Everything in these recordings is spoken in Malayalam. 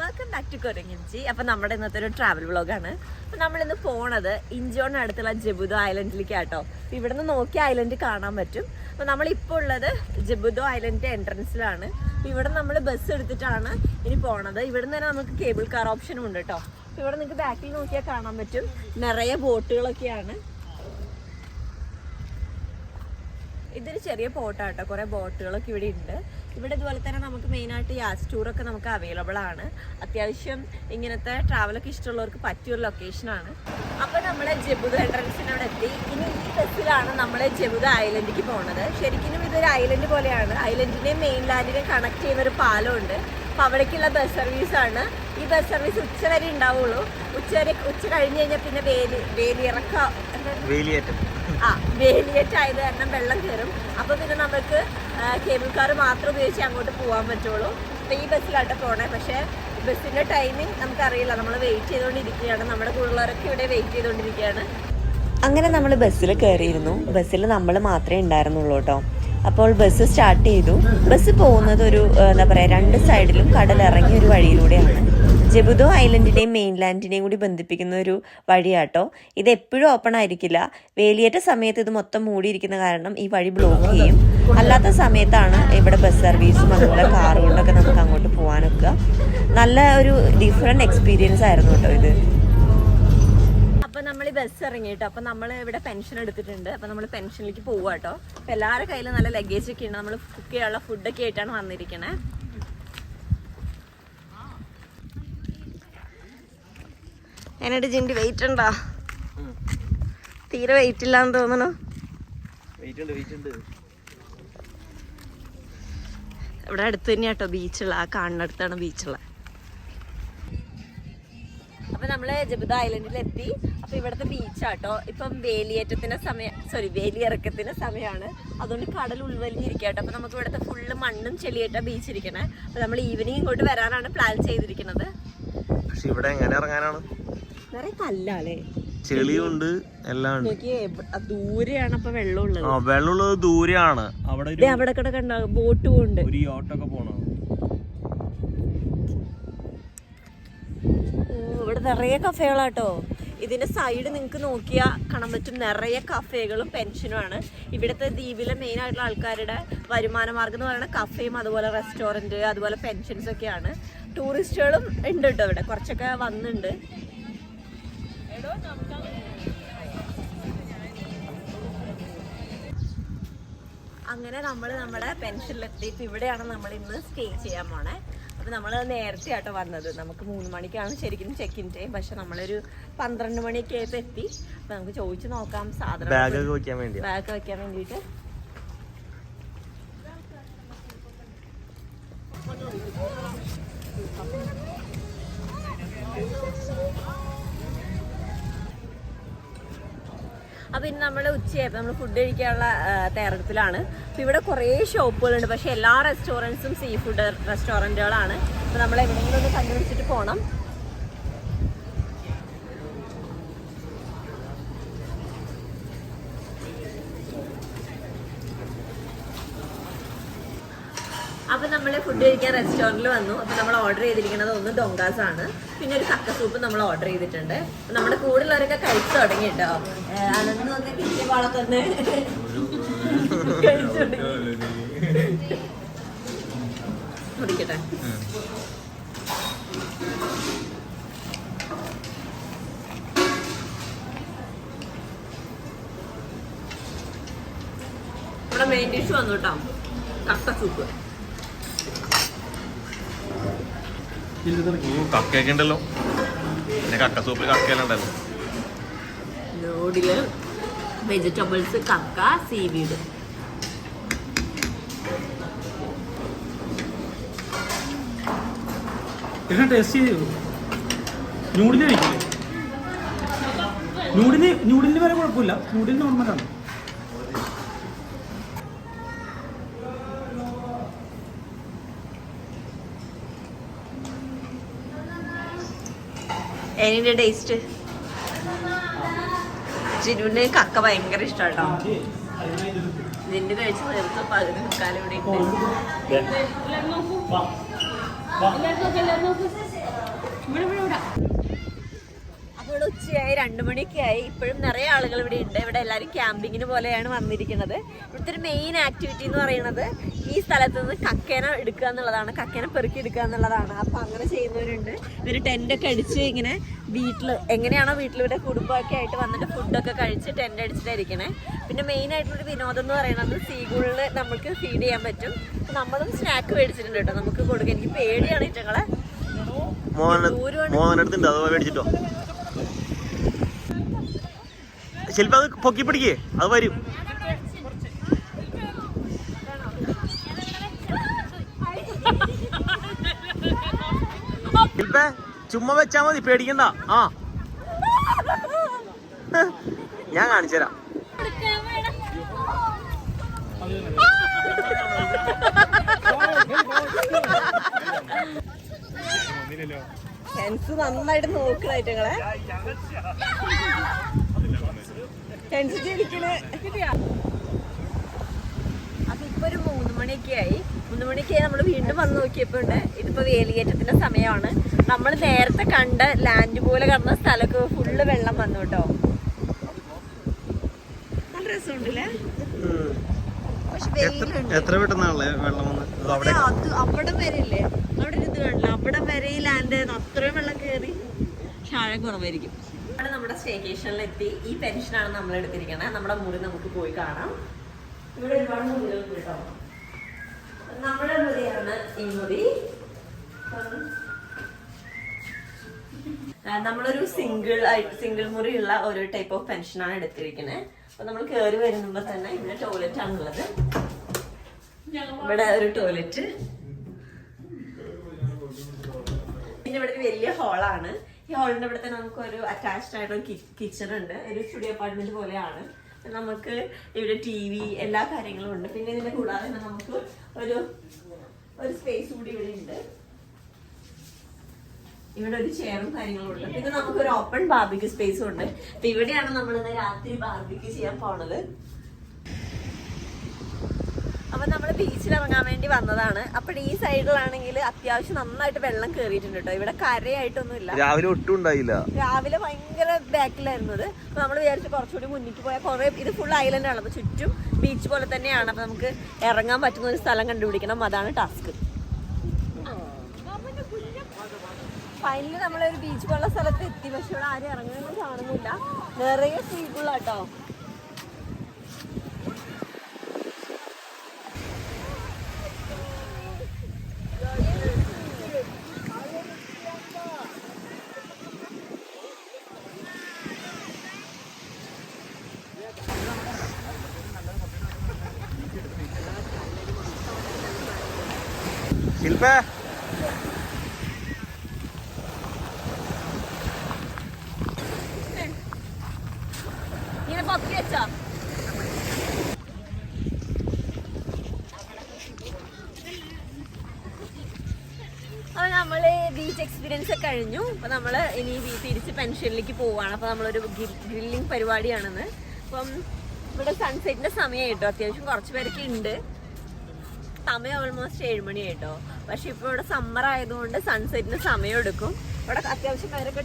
വെൽക്കം ബാക്ക് ടു കൊരങ്ങിഞ്ചി അപ്പം നമ്മുടെ ഇന്നത്തെ ഒരു ട്രാവൽ വ്ളോഗാണ് അപ്പം നമ്മളിന്ന് പോണത് ഇഞ്ചോണിന് അടുത്തുള്ള ജബുദോ ഐലൻഡിലേക്ക് കേട്ടോ അപ്പൊ ഇവിടെ നിന്ന് നോക്കി ഐലൻഡ് കാണാൻ പറ്റും. അപ്പം നമ്മളിപ്പോൾ ഉള്ളത് ജബുദോ ഐലൻഡിന്റെ എൻട്രൻസിലാണ് ഇവിടെ നമ്മൾ ബസ് എടുത്തിട്ടാണ് ഇനി പോണത്. ഇവിടെ നിന്ന് തന്നെ നമുക്ക് കേബിൾ കാർ ഓപ്ഷനും ഉണ്ട് കേട്ടോ ഇവിടെ നിങ്ങൾക്ക് ബാക്കിൽ നോക്കിയാൽ കാണാൻ പറ്റും. നിറയെ ബോട്ടുകളൊക്കെയാണ് ഇതൊരു ചെറിയ പോട്ടാട്ടോ. കുറേ ബോട്ടുകളൊക്കെ ഇവിടെ ഉണ്ട്. ഇവിടെ ഇതുപോലെ തന്നെ നമുക്ക് മെയിനായിട്ട് യാസ് ടൂറൊക്കെ നമുക്ക് അവൈലബിൾ ആണ്. അത്യാവശ്യം ഇങ്ങനത്തെ ട്രാവലൊക്കെ ഇഷ്ടമുള്ളവർക്ക് പറ്റിയൊരു ലൊക്കേഷനാണ് അപ്പോൾ നമ്മൾ ജബുദ എൻട്രൻസിന് അവിടെ എത്തി. ഇനി ഈ ബസ്സിലാണ് നമ്മൾ ജബുദ ഐലൻഡിലേക്ക് പോകുന്നത് ശരിക്കും ഇതൊരു ഐലൻഡ് പോലെയാണ്. ഐലൻഡിനെയും ലാൻഡിനെ കണക്ട് ചെയ്യുന്ന ഒരു പാലമുണ്ട്. അപ്പോൾ അവിടേക്കുള്ള ബസ് സർവീസാണ് ഈ ബസ് സർവീസ് ഉച്ച വരെ ഉണ്ടാവുള്ളൂ. ഉച്ച വരെ ഉച്ച കഴിഞ്ഞ് കഴിഞ്ഞാൽ പിന്നെ വേലി വേലിയിറക്കാം. വേലിയേറ്റം. ആ വേലിയേറ്റ് ആയത് കാരണം വെള്ളം കയറും അപ്പോൾ പിന്നെ നമുക്ക് കേബിൾ കാർ മാത്രം ഉപയോഗിച്ച് അങ്ങോട്ട് പോകാൻ പറ്റുള്ളൂ. അപ്പോൾ ഈ ബസ്സിലാട്ടോ പോകണേ പക്ഷേ ബസ്സിന്റെ ടൈമിംഗ് നമുക്കറിയില്ല. നമ്മൾ വെയിറ്റ് ചെയ്തുകൊണ്ടിരിക്കുകയാണ് നമ്മുടെ കൂടുതലൊക്കെ ഇവിടെ വെയിറ്റ് ചെയ്തുകൊണ്ടിരിക്കുകയാണ് അങ്ങനെ നമ്മൾ ബസ്സിൽ കയറിയിരുന്നു ബസ്സിൽ നമ്മൾ മാത്രമേ ഉണ്ടായിരുന്നുള്ളൂ കേട്ടോ. അപ്പോൾ ബസ് സ്റ്റാർട്ട് ചെയ്തു. ബസ് പോകുന്നത് ഒരു എന്താ പറയുക രണ്ട് സൈഡിലും കടലിറങ്ങിയ ഒരു വഴിയിലൂടെയാണ്. ജബുദോ ഐലൻഡിനെയും മെയിൻലാൻഡിനെയും കൂടി ബന്ധിപ്പിക്കുന്ന ഒരു വഴിയാട്ടോ. ഇത് എപ്പോഴും ഓപ്പൺ ആയിരിക്കില്ല. വേലിയേറ്റ സമയത്ത് ഇത് മൊത്തം മൂടിയിരിക്കുന്ന കാരണം ഈ വഴി ബ്ലോക്ക് ചെയ്യും. അല്ലാത്ത സമയത്താണ് ഇവിടെ ബസ് സർവീസും അതുപോലെ കാറുകൊണ്ടൊക്കെ നമുക്ക് അങ്ങോട്ട് പോകാനൊക്കെ നല്ല ഒരു ഡിഫറെന്റ് എക്സ്പീരിയൻസ് ആയിരുന്നു കേട്ടോ ഇത്. അപ്പൊ നമ്മൾ ഈ ബസ് ഇറങ്ങിയിട്ട് അപ്പൊ നമ്മൾ ഇവിടെ പെൻഷൻ എടുത്തിട്ടുണ്ട്. അപ്പൊ നമ്മൾ പെൻഷനിലേക്ക് പോവാട്ടോ. കേട്ടോ അപ്പൊ എല്ലാവരുടെ കയ്യിലും നല്ല ലഗേജ് ഒക്കെ ഉണ്ട്. നമ്മൾ കുക്ക് ചെയ്യാനുള്ള ഫുഡൊക്കെ ആയിട്ടാണ് വന്നിരിക്കണേ. എന്നിട്ട് ജിണ്ടി വെയിറ്റ് ഉണ്ടോ തീരെ വെയിറ്റ് ഇല്ലാന്ന് തോന്നണു വെയിറ്റ് ഉണ്ട് വെയിറ്റ് ഉണ്ട് ഇവിടെ അടുത്ത് തന്നെയാ കേട്ടോ ബീച്ചുള്ള ആ കാണുന്നിടത്താണ് ബീച്ചുള്ള. അപ്പൊ നമ്മൾ ജബുദ ഐലൻഡിൽ എത്തി അപ്പൊ ഇവിടുത്തെ ബീച്ചാട്ടോ. ഇപ്പം വേലിയേറ്റത്തിന്റെ സമയം സോറി വേലിയിറക്കത്തിന്റെ സമയമാണ് അതുകൊണ്ട് കടൽ ഉൾവലിഞ്ഞിരിക്കട്ടോ കേട്ടോ അപ്പൊ നമുക്ക് ഇവിടുത്തെ ഫുള്ള് മണ്ണും ചെളിയായിട്ടാ ബീച്ച് ഇരിക്കണേ അപ്പൊ നമ്മൾ ഈവനിങ് ഇങ്ങോട്ട് വരാനാണ് പ്ലാൻ ചെയ്തിരിക്കുന്നത്. പക്ഷെ ഇവിടെ എങ്ങനെ ഇറങ്ങാനാണ്? നിറയെ ചെളിയുണ്ട് എല്ലാം ഉണ്ട്. നോക്കിയേ ദൂരെയാണ് അപ്പൊ വെള്ളമുള്ളത്. ആ വെള്ളമുള്ളത് ദൂരെയാണ്. അവിടെ കണ്ട ഉണ്ട് ഒരു യോട്ടൊക്കെ പോണോ ഓ, ഇവിടെ നിറയെ കഫേകളാട്ടോ. ഇതിന്റെ സൈഡ് നിങ്ങൾക്ക് നോക്കിയാൽ കാണാൻ പറ്റും നിറയെ കഫേകളും പെൻഷനുമാണ് ഇവിടുത്തെ ദ്വീപിലെ മെയിൻ ആയിട്ടുള്ള ആൾക്കാരുടെ വരുമാന മാർഗം എന്ന് പറയുന്നത് കഫേയും അതുപോലെ റെസ്റ്റോറന്റ് അതുപോലെ പെൻഷൻസ് ഒക്കെയാണ് ടൂറിസ്റ്റുകളും ഉണ്ട് കേട്ടോ ഇവിടെ. കുറച്ചൊക്കെ വന്നിട്ടുണ്ട് അങ്ങനെ നമ്മൾ നമ്മുടെ പെൻഷനിലെത്തിയിട്ട് ഇവിടെയാണ് നമ്മൾ ഇന്ന് സ്റ്റേ ചെയ്യാൻ പോണേ. അപ്പം നമ്മൾ നേരത്തെ ആട്ടോ വന്നത്. നമുക്ക് മൂന്ന് മണിക്കാണ് ശരിക്കും ചെക്ക് ഇൻ ടൈം പക്ഷെ നമ്മളൊരു പന്ത്രണ്ട് മണിയൊക്കെ ആയപ്പോൾ എത്തി. അപ്പം നമുക്ക് ചോദിച്ചു നോക്കാം. സാധനം ബാഗ് വെക്കാൻ വേണ്ടിയാ? ബാഗ് വെക്കാൻ വേണ്ടിയിട്ട്. അപ്പം ഇനി നമ്മൾ ഉച്ചയായപ്പോൾ നമ്മൾ ഫുഡ് കഴിക്കാനുള്ള തയ്യാറെടുപ്പിലാണ്. അപ്പം ഇവിടെ കുറേ ഷോപ്പുകളുണ്ട്. പക്ഷേ എല്ലാ റെസ്റ്റോറന്റ്സും സീ ഫുഡ് റെസ്റ്റോറന്റുകളാണ് അപ്പോൾ നമ്മൾ എവിടെയെങ്കിലും ഒന്ന് കണ്ടുപിടിച്ചിട്ട് പോകണം അപ്പൊ നമ്മൾ ഫുഡ് കഴിക്കാൻ റെസ്റ്റോറന്റിൽ വന്നു. അപ്പൊ നമ്മൾ ഓർഡർ ചെയ്തിരിക്കുന്നത് ഒന്ന് ഡോങ്കാസ് ആണ്. പിന്നെ ഒരു ചക്ക സൂപ്പ് നമ്മൾ ഓർഡർ ചെയ്തിട്ടുണ്ട്. നമ്മുടെ കൂടുതലുള്ളവരൊക്കെ കഴിച്ചു തുടങ്ങി. കേട്ടോ കുടിക്കട്ടെ. നമ്മുടെ മെയിൻ ഡിഷ് വന്നു കേട്ടോ. കട്ട സൂപ്പ് കക്കയൊക്കെ ഉണ്ടല്ലോ. പിന്നെ കക്ക സൂപ്പിൽ കക്കയെല്ലാം ഉണ്ടല്ലോ. നോഡിൽ വെജിറ്റബിൾസ് കക്ക സീവീഡ് എല്ലാം ടേസ്റ്റ് ചെയ്തു നൂഡിൽ കഴിക്കില്ലേ? നൂഡിന് നൂഡിലിന് വരെ കുഴപ്പമില്ല. നൂഡിൽ നോർമലാണ് എങ്ങനെ ടേസ്റ്റ് ജിനുവിന് കക്ക ഭയങ്കര ഇഷ്ടാട്ടോ. നിന്റെ കഴിച്ച് തീർത്ത് പകുതി മുക്കാലും ഇവിടെ അപ്പോൾ ഉച്ചയായി രണ്ടു മണിയൊക്കെ ആയി. ഇപ്പോഴും നിറയെ ആളുകൾ ഇവിടെ ഉണ്ട്. ഇവിടെ എല്ലാവരും ക്യാമ്പിങ്ങിന് പോലെയാണ് വന്നിരിക്കുന്നത്. ഇവിടുത്തെ ഒരു മെയിൻ ആക്ടിവിറ്റി എന്ന് പറയുന്നത് ഈ സ്ഥലത്ത് നിന്ന് കക്കേന എടുക്കുക എന്നുള്ളതാണ് കക്കേന പെറുക്കി എടുക്കുക എന്നുള്ളതാണ്. അപ്പൊ അങ്ങനെ ചെയ്യുന്നവരുണ്ട്. ഇവർ ടെന്റ് ഒക്കെ അടിച്ച് ഇങ്ങനെ വീട്ടിൽ എങ്ങനെയാണോ വീട്ടിലിവിടെ കുടുംബമൊക്കെ ആയിട്ട് വന്നിട്ട് ഫുഡൊക്കെ കഴിച്ച് ടെന്റ് അടിച്ചിട്ടായിരിക്കണേ പിന്നെ മെയിൻ ആയിട്ടുള്ളൊരു വിനോദം എന്ന് പറയുന്നത് സീഗുളിൽ നമുക്ക് ഫീഡ് ചെയ്യാൻ പറ്റും. നമ്മളും സ്നാക്ക് മേടിച്ചിട്ടുണ്ട് കേട്ടോ. നമുക്ക് കൊടുക്കാൻ എനിക്ക് പേടിയാണ് ഇറ്റങ്ങളെ മേടിച്ചിട്ടോ? ശില്പ അത് പൊക്കി പിടിക്കേ. അത് വരും. ശില്പ ചുമ്മാ വെച്ചാ മതി പേടിക്കണ്ട. ആ. ഞാൻ കാണിച്ചു തരാം. ടെൻസ് നന്നായിട്ട് നോക്കണ ഐറ്റങ്ങളെ ഹെൻസ് ജനിക്കണ്. ഇപ്പൊ ഒരു മൂന്ന് മണിയൊക്കെ ആയി. മൂന്ന് മണിയൊക്കെ ആയി നമ്മൾ വീണ്ടും വന്ന് നോക്കിയപ്പോ ഉണ്ട്. ഇതിപ്പോ വേലിയേറ്റത്തിന്റെ സമയമാണ്. നമ്മൾ നേരത്തെ കണ്ട ലാൻഡ് പോലെ കടന്ന സ്ഥലമൊക്കെ ഫുള്ള് വെള്ളം വന്നു കേട്ടോ. നല്ല രസമുണ്ടല്ലേ? എത്ര പെട്ടെന്നാണല്ലേ വെള്ളം വന്ന്? അതെ, അവിടം വരെ ഇല്ലേ അവിടെ ഇത് കാണില്ല അവിടം വരെ ഈ ലാൻഡ് അത്രയും വെള്ളം കയറി ഷാഴ കുറവായിരിക്കും. നമ്മുടെ സ്റ്റേക്കേഷനിലെത്തി ഈ പെൻഷനാണ് നമ്മൾ എടുത്തിരിക്കുന്നത് നമ്മുടെ മുറി നമുക്ക് പോയി കാണാം. ഇവിടെ ഒരുപാട് മുറികളുണ്ട് കേട്ടോ നമ്മുടെ മുറിയാണ് ഈ മുറി. നമ്മളൊരു സിംഗിൾ ആയിട്ട് സിംഗിൾ മുറിയുള്ള ഒരു ടൈപ്പ് ഓഫ് പെൻഷനാണ് എടുത്തിരിക്കുന്നത് അപ്പൊ നമ്മൾ കയറി വരുമ്പോ തന്നെ ഇവിടെ ടോയ്ലറ്റ് ആണുള്ളത്. ഇവിടെ ഒരു ടോയ്ലറ്റ് പിന്നെ ഇവിടെ ഒരു വലിയ ഹോളാണ് ഈ ഹോളിന്റെ ഇവിടെ തന്നെ നമുക്ക് ഒരു അറ്റാച്ച്ഡ് ആയിട്ട് ഒരു കിച്ചൺ ഉണ്ട്. ഒരു സ്റ്റുഡിയോ അപ്പാർട്ട്മെന്റ് പോലെയാണ്. നമുക്ക് ഇവിടെ ടി വി എല്ലാ കാര്യങ്ങളും ഉണ്ട്. പിന്നെ ഇതിന്റെ കൂടാതെ തന്നെ നമുക്ക് ഒരു ഒരു സ്പേസ് കൂടി ഇവിടെ ഉണ്ട്. ഇവിടെ ഒരു ചെയറും കാര്യങ്ങളും ഉണ്ട്. പിന്നെ നമുക്ക് ഒരു ഓപ്പൺ ബാർബിക്ക് സ്പേസും ഉണ്ട്. അപ്പൊ ഇവിടെയാണ് നമ്മൾ ഇന്ന് രാത്രി ബാർബിക്ക് ചെയ്യാൻ പോണത്. അപ്പൊ നമ്മൾ ബീച്ചിൽ ഇറങ്ങാൻ വേണ്ടി വന്നതാണ്. അപ്പോൾ ഈ സൈഡിലാണെങ്കിൽ അത്യാവശ്യം നന്നായിട്ട് വെള്ളം കേറിയിട്ടുണ്ട് കേട്ടോ. ഇവിടെ കരയായിട്ടൊന്നും ഇല്ല രാവിലെ ഒട്ടും ഉണ്ടായില്ല. രാവിലെ ഭയങ്കര ബാക്കിലായിരുന്നു അപ്പോൾ അപ്പൊ നമ്മൾ വിചാരിച്ചു കുറച്ചുകൂടി മുന്നിട്ട് പോയാൽ കുറെ ഇത് ഫുൾ ഐലൻഡ് ആണ്. അപ്പൊ ചുറ്റും ബീച്ച് പോലെ തന്നെയാണ്. അപ്പൊ നമുക്ക് ഇറങ്ങാൻ പറ്റുന്ന ഒരു സ്ഥലം കണ്ടുപിടിക്കണം. അതാണ് ടാസ്ക് ഫൈനലി നമ്മളൊരു ബീച്ച് പോലുള്ള സ്ഥലത്ത് എത്തി. പക്ഷെ ഇവിടെ ആരും ഇറങ്ങുന്നൊന്നും കാണുന്നില്ല. നിറയെ സ്ത്രീകളാട്ടോ വെച്ചോ. അപ്പൊ നമ്മൾ ബീച്ച് എക്സ്പീരിയൻസ് ഒക്കെ കഴിഞ്ഞു. അപ്പൊ നമ്മൾ ഇനി തിരിച്ച് പെൻഷനിലേക്ക് പോവാണ് അപ്പൊ നമ്മളൊരു ഗ്രില്ലിംഗ് പരിപാടിയാണെന്ന്. അപ്പം ഇവിടെ സൺസെറ്റിന്റെ സമയം കേട്ടോ അത്യാവശ്യം കുറച്ച് പേരൊക്കെ ഉണ്ട്. സമയം ഓൾമോസ്റ്റ് ഏഴുമണി കേട്ടോ പക്ഷെ ഇപ്പൊ ഇവിടെ സമ്മർ ആയതുകൊണ്ട് സൺസെറ്റിന് സമയം എടുക്കും ഇവിടെ അത്യാവശ്യം പേരൊക്കെ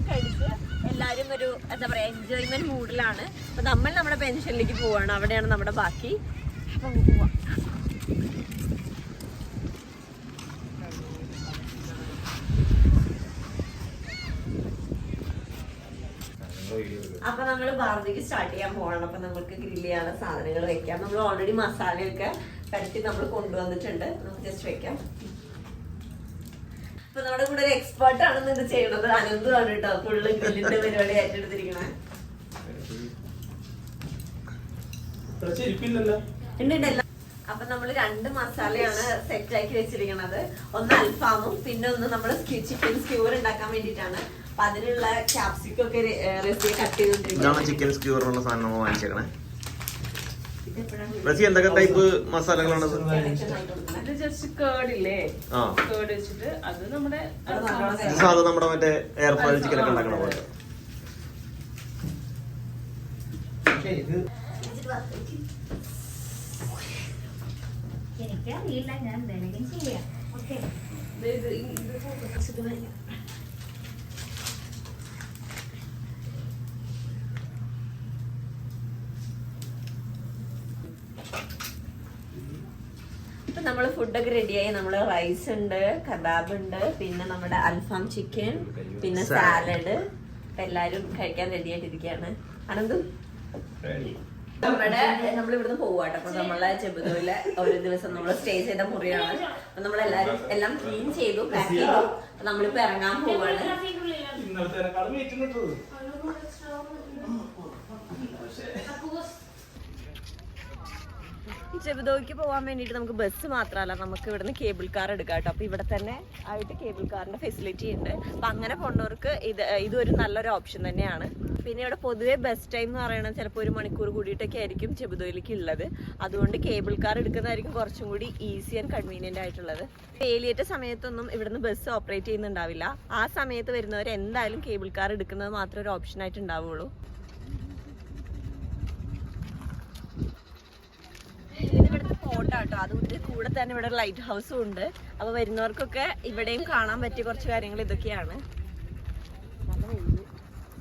ഒക്കെ അടിച്ച് എല്ലാവരും ഒരു എന്താ പറയാ എൻജോയ്മെന്റ് മൂഡിലാണ്. അപ്പൊ നമ്മൾ നമ്മുടെ പെൻഷനിലേക്ക് പോവാണ്. അവിടെയാണ് നമ്മുടെ ബാക്കി. അപ്പൊ പോവാം. അപ്പൊ നമ്മൾ ബാർബിക്ക് സ്റ്റാർട്ട് ചെയ്യാൻ പോകണം അപ്പൊ നമുക്ക് ഗ്രില്ല് ചെയ്യാനുള്ള സാധനങ്ങൾ വെക്കാം. നമ്മൾ ഓൾറെഡി മസാലയൊക്കെ പരത്തി നമ്മൾ കൊണ്ടുവന്നിട്ടുണ്ട്. നമുക്ക് ജസ്റ്റ് വെക്കാം. അപ്പൊ നമ്മുടെ കൂടെ ഒരു എക്സ്പേർട്ട് ആണെന്ന് ഇത് ചെയ്യണത്. അനന്താണ് കേട്ടോ ഫുള്ള് ഗ്രില്ലിന്റെ പരിപാടി ഏറ്റെടുത്തിരിക്കണേ. അപ്പൊ നമ്മൾ രണ്ട് മസാലയാണ് സെറ്റ് ആക്കി വെച്ചിരിക്കുന്നത് ഒന്ന് അൽഫാമും പിന്നെ ഒന്ന് നമ്മൾ ചിക്കൻ സ്ക്യൂർ ഉണ്ടാക്കാൻ വേണ്ടിട്ടാണ് അപ്പൊ അതിനുള്ള ക്യാപ്സിക്കൊക്കെ റെസിപ്പി കട്ട് ചെയ്തോണ്ടിരിക്കുന്നത് ഇതാണ് ചിക്കൻ സ്ക്യൂറിനുള്ള സാധനം വാങ്ങിച്ചേക്കണേ. റസി എന്തൊക്കെ ടൈപ്പ് മസാലകളാണ് ഇത് ജസ്റ്റ് കേർഡ് ഇല്ലേ ആ കേർഡ് വെച്ചിട്ട് അത് നമ്മുടെ അത് സാധാരണ നമ്മുടെ മറ്റേ എയർ ഫ്രൈ ചിക്കൻ ഒക്കെ ഉണ്ടാക്കണ പോലെ എനിക്കറിയില്ല ഞാൻ ചെയ്യാം ഓക്കെ ഇപ്പൊ നമ്മൾ ഫുഡൊക്കെ റെഡിയായി നമ്മൾ റൈസ് ഉണ്ട് കബാബ് ഉണ്ട് പിന്നെ നമ്മുടെ അൽഫാം ചിക്കൻ പിന്നെ സാലഡ് എല്ലാരും കഴിക്കാൻ റെഡി ആയിട്ടിരിക്കുകയാണ്. അനന്തു നമ്മുടെ നമ്മൾ ഇവിടുന്ന് പോവാട്ടോ. അപ്പൊ നമ്മളെ ചെബുദോയിലെ ഒരു ദിവസം നമ്മൾ സ്റ്റേ ചെയ്ത മുറിയാണ്. അപ്പൊ നമ്മളെല്ലാരും എല്ലാം ക്ലീൻ ചെയ്തു പാക്ക് ചെയ്തു. അപ്പൊ നമ്മളിപ്പോ ഇറങ്ങാൻ പോവാണ്. ഇന്നലത്തേക്കാളും ചെബുദോയ്ക്ക് പോകാൻ വേണ്ടിയിട്ട് നമുക്ക് ബസ് മാത്രമല്ല നമുക്ക് ഇവിടുന്ന് കേബിൾ കാർ എടുക്കാം കേട്ടോ. അപ്പൊ ഇവിടെ തന്നെ ആയിട്ട് കേബിൾ കാറിന്റെ ഫെസിലിറ്റി ഉണ്ട്. അപ്പൊ അങ്ങനെ പോണവർക്ക് ഇത് ഇതൊരു നല്ലൊരു ഓപ്ഷൻ തന്നെയാണ്. പിന്നെ ഇവിടെ പൊതുവേ ബസ് ടൈം എന്ന് പറയുന്നത് ചിലപ്പോൾ ഒരു മണിക്കൂർ കൂടിയിട്ടൊക്കെ ആയിരിക്കും ചെബുദോയിലേക്ക് ഉള്ളത്. അതുകൊണ്ട് കേബിൾ കാർ എടുക്കുന്നതായിരിക്കും കുറച്ചും കൂടി ഈസി ആൻഡ് കൺവീനിയന്റ് ആയിട്ടുള്ളത്. വേലിയേറ്റ സമയത്തൊന്നും ഇവിടുന്ന് ബസ് ഓപ്പറേറ്റ് ചെയ്യുന്നുണ്ടാവില്ല. ആ സമയത്ത് വരുന്നവർ എന്തായാലും കേബിൾ കാർ എടുക്കുന്നത് മാത്രമേ ഒരു ഓപ്ഷൻ ആയിട്ട് ഉണ്ടാവുള്ളൂ ഇത് ഇവിടുത്തെ ഫോട്ടോ കേട്ടോ അതുകൊണ്ട് കൂടെ തന്നെ ഇവിടെ ലൈറ്റ് ഹൗസും ഉണ്ട്. അപ്പൊ വരുന്നവർക്കൊക്കെ ഇവിടെയും കാണാൻ പറ്റിയ കുറച്ച് കാര്യങ്ങൾ ഇതൊക്കെയാണ്.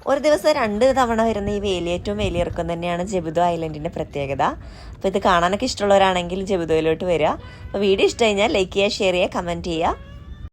ഒരു ദിവസം രണ്ട് തവണ വരുന്ന ഈ വേലിയേറ്റവും വേലിയിറക്കം തന്നെയാണ് ജബുദോ ഐലൻഡിന്റെ പ്രത്യേകത. അപ്പോൾ ഇത് കാണാനൊക്കെ ഇഷ്ടമുള്ളവരാണെങ്കിൽ ജബുദോയിലോട്ട് വരിക. അപ്പോൾ വീഡിയോ ഇഷ്ടം കഴിഞ്ഞാൽ ലൈക്ക് ചെയ്യുക ഷെയർ ചെയ്യുക കമന്റ് ചെയ്യുക.